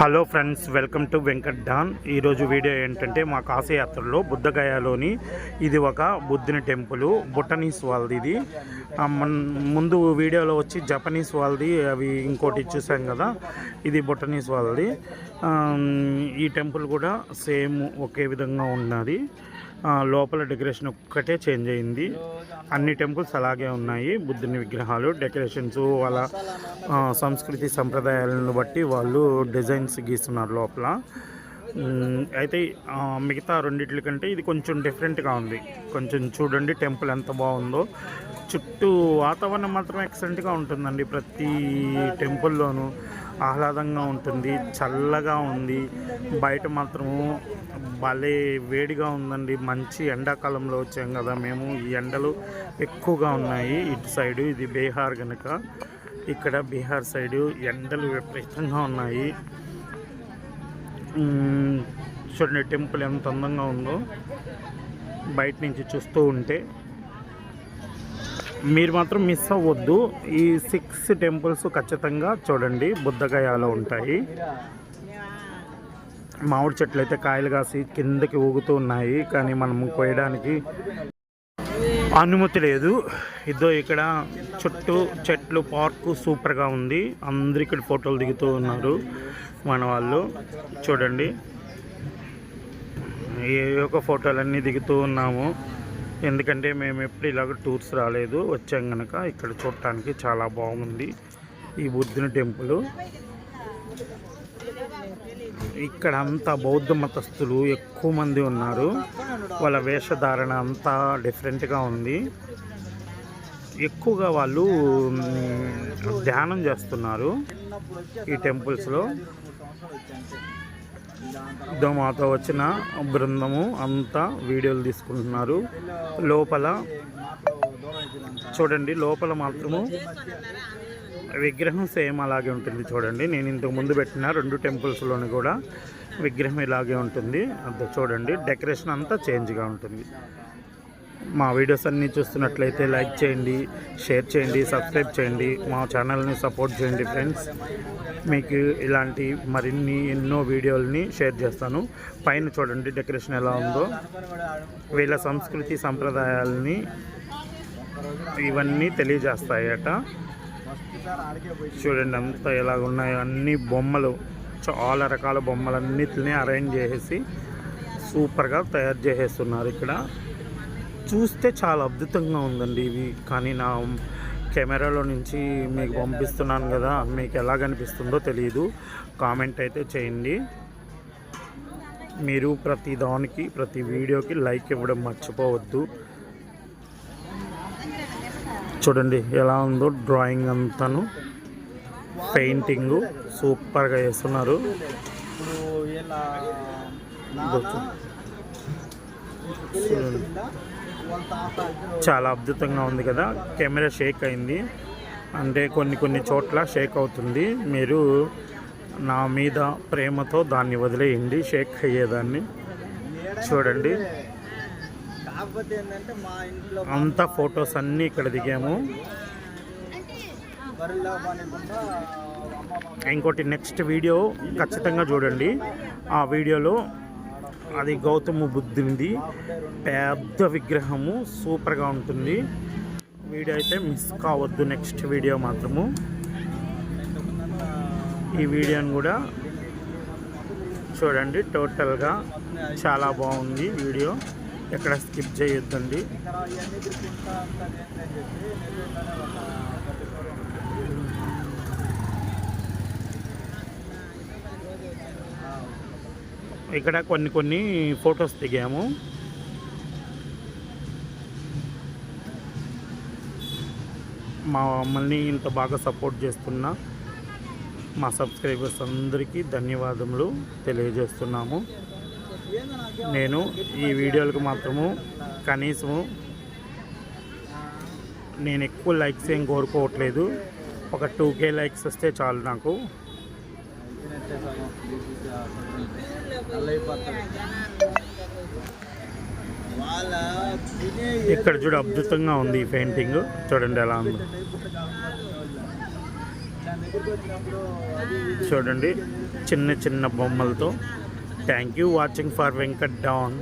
Hello friends welcome to Venkat Don. ఈరోజు video ఏంటంటే మా కాశయాత్రలో బుద్ధగయాలోని ఇది ఒక బుద్ధుని టెంపుల్ బుటనీస్ వాళ్ళది ఇది. ముందు వీడియోలో వచ్చి జపనీస్ వాళ్ళది అవి ఇంకోటి చూసాం కదా ఇది బుటనీస్ వాళ్ళది. ఈ టెంపుల్ కూడా సేమ్ ఒకే విధంగా ఉన్నది. లోపల డెకరేషన్ ఒక్కటే చేంజ్ అయింది. అన్ని టెంపుల్స్ అలాగే ఉన్నాయి. బుద్ధుని విగ్రహాలు డెకరేషన్స్ వాళ్ళ సంస్కృతి సంప్రదాయాలను బట్టి వాళ్ళు డిజైన్స్ గీస్తున్నారు లోపల. అయితే మిగతా రెండిట్ల కంటే ఇది కొంచెం డిఫరెంట్గా ఉంది. కొంచెం చూడండి టెంపుల్ ఎంత బాగుందో. చుట్టూ వాతావరణం మాత్రం ఎక్సలెంట్గా ఉంటుందండి. ప్రతి టెంపుల్లోనూ ఆహ్లాదంగా ఉంటుంది చల్లగా ఉంది. బయట మాత్రము భలే వేడిగా ఉందండి. మంచి ఎండాకాలంలో వచ్చాం కదా మేము. ఈ ఎండలు ఎక్కువగా ఉన్నాయి ఇటు సైడు. ఇది బీహార్ కనుక ఇక్కడ బీహార్ సైడు ఎండలు విపరీతంగా ఉన్నాయి. చూడండి టెంపుల్ ఎంత అందంగా ఉందో. బయట నుంచి చూస్తూ ఉంటే మీరు మాత్రం మిస్ అవ్వద్దు. ఈ సిక్స్ టెంపుల్స్ ఖచ్చితంగా చూడండి. బుద్ధగయాలో ఉంటాయి. మామిడి చెట్లు అయితే కాయలు కాసి కిందకి ఊగుతూ ఉన్నాయి. కానీ మనం కోయడానికి అనుమతి లేదు. ఇదో ఇక్కడ చుట్టూ చెట్లు పార్కు సూపర్గా ఉంది. అందరు ఇక్కడ ఫోటోలు దిగుతూ ఉన్నారు. మన వాళ్ళు చూడండి. ఏ ఒక ఫోటోలన్నీ దిగుతూ ఉన్నాము. ఎందుకంటే మేము ఎప్పుడు ఇలాగ టూర్స్ రాలేదు వచ్చాం కనుక ఇక్కడ చూడటానికి చాలా బాగుంది ఈ బుద్ధుని టెంపుల్. ఇక్కడ అంతా బౌద్ధ మతస్థులు ఎక్కువ మంది ఉన్నారు. వాళ్ళ వేషధారణ అంతా డిఫరెంట్గా ఉంది. ఎక్కువగా వాళ్ళు ధ్యానం చేస్తున్నారు ఈ టెంపుల్స్లో. ఇదో మాతో వచ్చిన బృందము అంతా వీడియోలు తీసుకుంటున్నారు. లోపల చూడండి లోపల మాత్రము విగ్రహం సేమ్ అలాగే ఉంటుంది చూడండి. నేను ఇంతకు ముందు పెట్టిన రెండు టెంపుల్స్లోని కూడా విగ్రహం ఇలాగే ఉంటుంది. అంత చూడండి డెకరేషన్ అంతా చేంజ్గా ఉంటుంది. మా వీడియోస్ అన్నీ చూస్తున్నట్లయితే లైక్ చేయండి షేర్ చేయండి సబ్స్క్రైబ్ చేయండి మా ఛానల్ని సపోర్ట్ చేయండి ఫ్రెండ్స్. మీకు ఇలాంటి మరిన్ని ఎన్నో వీడియోలని షేర్ చేస్తాను. పైన చూడండి డెకరేషన్ ఎలా ఉందో. వీళ్ళ సంస్కృతి సంప్రదాయాలని ఇవన్నీ తెలియజేస్తాయట. చూడండి అంతా ఎలా ఉన్నాయో. అన్ని బొమ్మలు చాలా రకాల బొమ్మలన్నిటిని అరేంజ్ చేసేసి సూపర్గా తయారు చేసేస్తున్నారు ఇక్కడ. చూస్తే చాలా అద్భుతంగా ఉందండి ఇవి. కానీ నా కెమెరాలో నుంచి మీకు పంపిస్తున్నాను కదా మీకు ఎలా కనిపిస్తుందో తెలియదు కామెంట్ అయితే చేయండి. మీరు ప్రతి దానికి ప్రతి వీడియోకి లైక్ ఇవ్వడం మర్చిపోవద్దు. చూడండి ఎలా ఉందో డ్రాయింగ్ అంతాను. పెయింటింగు సూపర్గా వేస్తున్నారు. చూ- చూడండి. చాలా అద్భుతంగా ఉంది కదా. కెమెరా షేక్ అయింది. అంటే కొన్ని కొన్ని చోట్ల షేక్ అవుతుంది. మీరు నా మీద ప్రేమతో దాన్ని వదిలేయండి. షేక్ అయ్యేదాన్ని. చూడండి. అంత అంతా ఫొటోస్ అన్నీ ఇక్కడ దిగాము. ఇంకోటి నెక్స్ట్ వీడియో ఖచ్చితంగా చూడండి. ఆ వీడియోలో అది గౌతమ బుద్ధునిది. పెద్ద విగ్రహము సూపర్గా ఉంటుంది. వీడియో అయితే మిస్ కావద్దు నెక్స్ట్ వీడియో మాత్రము. ఈ వీడియోని కూడా చూడండి టోటల్గా చాలా బాగుంది వీడియో. ఎక్కడ స్కిప్ చేయొద్దండి. ఇక్కడ కొన్ని కొన్ని ఫొటోస్ దిగాము. మా మమ్మల్ని ఇంత బాగా సపోర్ట్ చేస్తున్న మా సబ్స్క్రైబర్స్ అందరికీ ధన్యవాదములు తెలియజేస్తున్నాము. నేను ఈ వీడియోలకు మాత్రము కనీసము నేను ఎక్కువ లైక్స్ ఏం కోరుకోవట్లేదు. ఒక టూ కే లైక్స్ వస్తే చాలు నాకు. ఇక్కడ చూడ అద్భుతంగా ఉంది ఈ పెయింటింగ్. చూడండి ఎలా ఉంది. చూడండి చిన్న చిన్న బొమ్మలతో. Thank you watching for Venkat Don